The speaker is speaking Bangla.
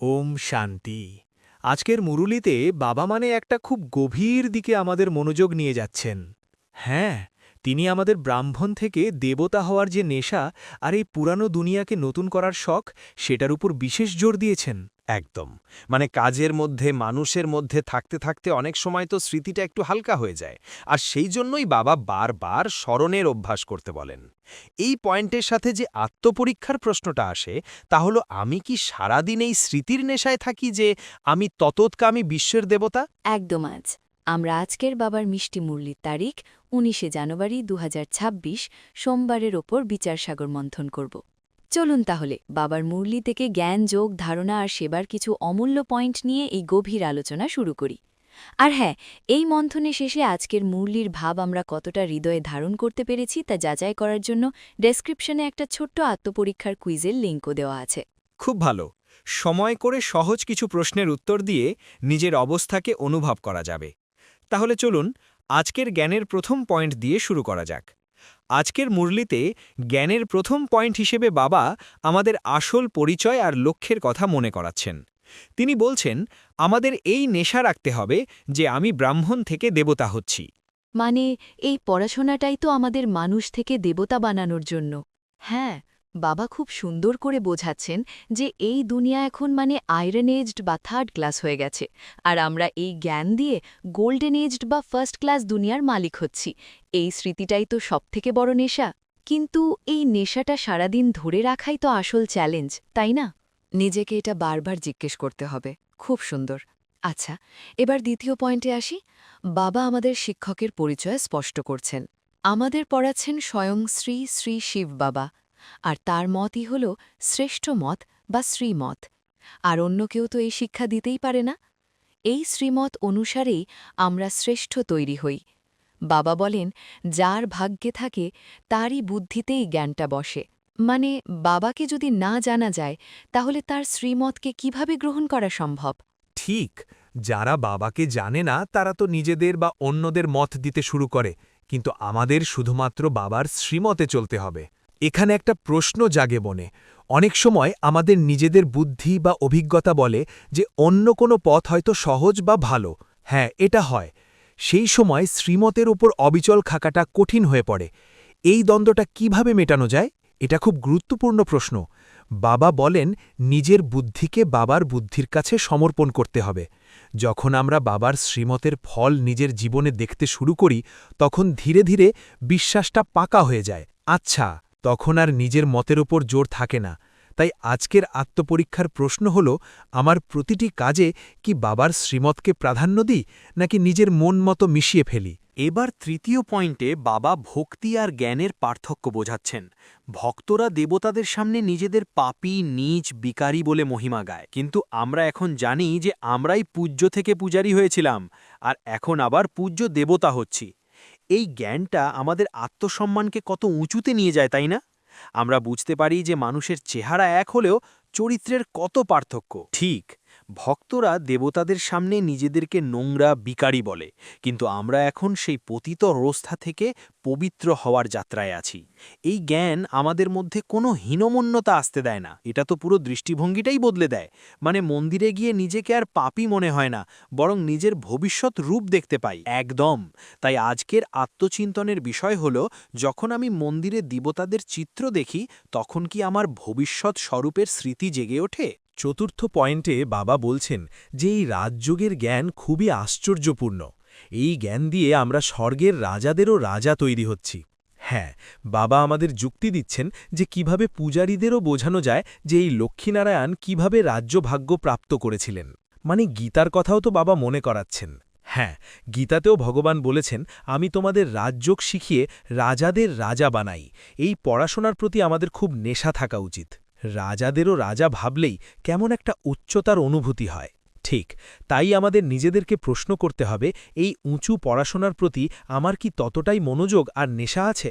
ওম শান্তি। আজকের মুরুলিতে বাবা মানে একটা খুব গভীর দিকে আমাদের মনোযোগ নিয়ে যাচ্ছেন। হ্যাঁ তিনি আমাদের ব্রাহ্মণ থেকে দেবতা হওয়ার যে নেশা আর এই পুরানো দুনিয়াকে নতুন করার শখ, সেটার উপর বিশেষ জোর দিয়েছেন। একদম। মানে কাজের মধ্যে, মানুষের মধ্যে থাকতে থাকতে অনেক সময় তো স্মৃতিটা একটু হালকা হয়ে যায়। আর সেই জন্যই বাবা বারবার স্মরণের অভ্যাস করতে বলেন। এই পয়েন্টের সাথে যে আত্মপরীক্ষার প্রশ্নটা আসে, তা হলো আমি কি সারাদিন এই স্মৃতির নেশায় থাকি যে আমি ততৎকামী বিশ্বের দেবতা? একদম আজ। আমরা আজকের বাবার মিষ্টি মুরলির তারিখ, উনিশে জানুয়ারি দু হাজার ছাব্বিশ, সোমবারের ওপর বিচার সাগর মন্থন করব। চলুন তাহলে, বাবার মুরলি থেকে জ্ঞান, যোগ, ধারণা আর সেবার কিছু অমূল্য পয়েন্ট নিয়ে এই গভীর আলোচনা শুরু করি। আর হ্যাঁ এই মন্থনে শেষে আজকের মুরলির ভাব আমরা কতটা হৃদয়ে ধারণ করতে পেরেছি তা যাচাই করার জন্য ডেসক্রিপশনে একটা ছোট্ট আত্মপরীক্ষার কুইজের লিঙ্কও দেওয়া আছে। খুব ভালো। সময় করে সহজ কিছু প্রশ্নের উত্তর দিয়ে নিজের অবস্থাকে অনুভব করা যাবে। তাহলে চলুন আজকের জ্ঞানের প্রথম পয়েন্ট দিয়ে শুরু করা যাক। আজকের মুরলিতে জ্ঞানের প্রথম পয়েন্ট হিসেবে বাবা আমাদের আসল পরিচয় আর লক্ষ্যের কথা মনে করাচ্ছেন। তিনি বলছেন, আমাদের এই নেশা রাখতে হবে যে আমি ব্রাহ্মণ থেকে দেবতা হচ্ছি। মানে এই পড়াশোনাটাই তো আমাদের মানুষ থেকে দেবতা বানানোর জন্য। হ্যাঁ বাবা খুব সুন্দর করে বোঝাচ্ছেন যে এই দুনিয়া এখন মানে আয়রন এজড বা থার্ড ক্লাস হয়ে গেছে, আর আমরা এই জ্ঞান দিয়ে গোল্ডেন এজড বা ফার্স্ট ক্লাস দুনিয়ার মালিক হচ্ছি। এই স্মৃতিটাই তো সবথেকে বড় নেশা। কিন্তু এই নেশাটা সারাদিন ধরে রাখাই তো আসল চ্যালেঞ্জ তাই না? নিজেকে এটা বারবার জিজ্ঞেস করতে হবে। খুব সুন্দর। আচ্ছা এবার দ্বিতীয় পয়েন্টে আসি। বাবা আমাদের শিক্ষকের পরিচয় স্পষ্ট করছেন। আমাদের পড়াচ্ছেন স্বয়ং শ্রী শ্রী শিব বাবা। আর তার মতই হল শ্রেষ্ঠ মত বা শ্রীমত। আর অন্য কেউ তো এই শিক্ষা দিতেই পারে না। এই শ্রীমত অনুসারেই আমরা শ্রেষ্ঠ তৈরি হই। বাবা বলেন, যার ভাগ্যে থাকে, তারই বুদ্ধিতেই জ্ঞানটা বসে। মানে বাবাকে যদি না জানা যায়, তাহলে তার শ্রীমতকে কীভাবে গ্রহণ করা সম্ভব? ঠিক, যারা বাবাকে জানে না, তারা তো নিজেদের বা অন্যদের মত দিতে শুরু করে, কিন্তু আমাদের শুধুমাত্র বাবার শ্রীমতে চলতে হবে। এখানে একটা প্রশ্ন জাগে বনে। অনেক সময় আমাদের নিজেদের বুদ্ধি বা অভিজ্ঞতা বলে যে অন্য কোনো পথ হয়তো সহজ বা ভালো। হ্যাঁ এটা হয়। সেই সময় শ্রীমতের ওপর অবিচল খাকাটা কঠিন হয়ে পড়ে। এই দ্বন্দ্বটা কীভাবে মেটানো যায়? এটা খুব গুরুত্বপূর্ণ প্রশ্ন। বাবা বলেন, নিজের বুদ্ধিকে বাবার বুদ্ধির কাছে সমর্পণ করতে হবে। যখন আমরা বাবার শ্রীমতের ফল নিজের জীবনে দেখতে শুরু করি, তখন ধীরে ধীরে বিশ্বাসটা পাকা হয়ে যায়। আচ্ছা তখন আর নিজের মতের ওপর জোর থাকে না। তাই আজকের আত্মপরীক্ষার প্রশ্ন হল, আমার প্রতিটি কাজে কি বাবার শ্রীমতকে প্রাধান্য দিই, নাকি নিজের মন মতো মিশিয়ে ফেলি? এবার তৃতীয় পয়েন্টে বাবা ভক্তি আর জ্ঞানের পার্থক্য বোঝাচ্ছেন। ভক্তরা দেবতাদের সামনে নিজেদের পাপি নীচ বিকারী বলে মহিমা গায়। কিন্তু আমরা এখন জানি যে আমরাই পূজ্য থেকে পূজারী হয়েছিলাম, আর এখন আবার পূজ্য দেবতা হচ্ছি। এই জ্ঞানটা আমাদের আত্মসম্মানকে কত উঁচুতে নিয়ে যায়, তাই না? আমরা বুঝতে পারি যে মানুষের চেহারা এক হলেও চরিত্রের কত পার্থক্য। ঠিক ভক্তরা দেবতাদের সামনে নিজেদেরকে নোংরা বিকারী বলে, কিন্তু আমরা এখন সেই পতিত রোস্থা থেকে পবিত্র হওয়ার যাত্রায় আছি। এই জ্ঞান আমাদের মধ্যে কোনো হীনমন্যতা আসতে দেয় না, এটা তো পুরো দৃষ্টিভঙ্গিটাই বদলে দেয়। মানে মন্দিরে গিয়ে নিজেকে আর পাপই মনে হয় না, বরং নিজের ভবিষ্যৎ রূপ দেখতে পাই। একদম! তাই আজকের আত্মচিন্তনের বিষয় হল, যখন আমি মন্দিরে দেবতাদের চিত্র দেখি, তখন কি আমার ভবিষ্যৎ স্বরূপের স্মৃতি জেগে ওঠে? চতুর্থ পয়েন্টে বাবা বলছেন যে এই রাজযোগের জ্ঞান খুবই আশ্চর্যপূর্ণ। এই জ্ঞান দিয়ে আমরা স্বর্গের রাজাদেরও রাজা তৈরি হচ্ছি। হ্যাঁ বাবা আমাদের যুক্তি দিচ্ছেন যে কীভাবে পূজারীদেরও বোঝানো যায় যে এই লক্ষ্মীনারায়ণ কীভাবে রাজ্যভাগ্য প্রাপ্ত করেছিলেন। মানে গীতার কথাও তো বাবা মনে করাচ্ছেন। হ্যাঁ গীতাতেও ভগবান বলেছেন, আমি তোমাদের রাজযোগ শিখিয়ে রাজাদের রাজা বানাই। এই পড়াশোনার প্রতি আমাদের খুব নেশা থাকা উচিত। রাজাদেরও রাজা ভাবলেই কেমন একটা উচ্চতার অনুভূতি হয়। ঠিক, তাই আমাদের নিজেদেরকে প্রশ্ন করতে হবে, এই উঁচু পড়াশোনার প্রতি আমার কি ততটাই মনোযোগ আর নেশা আছে?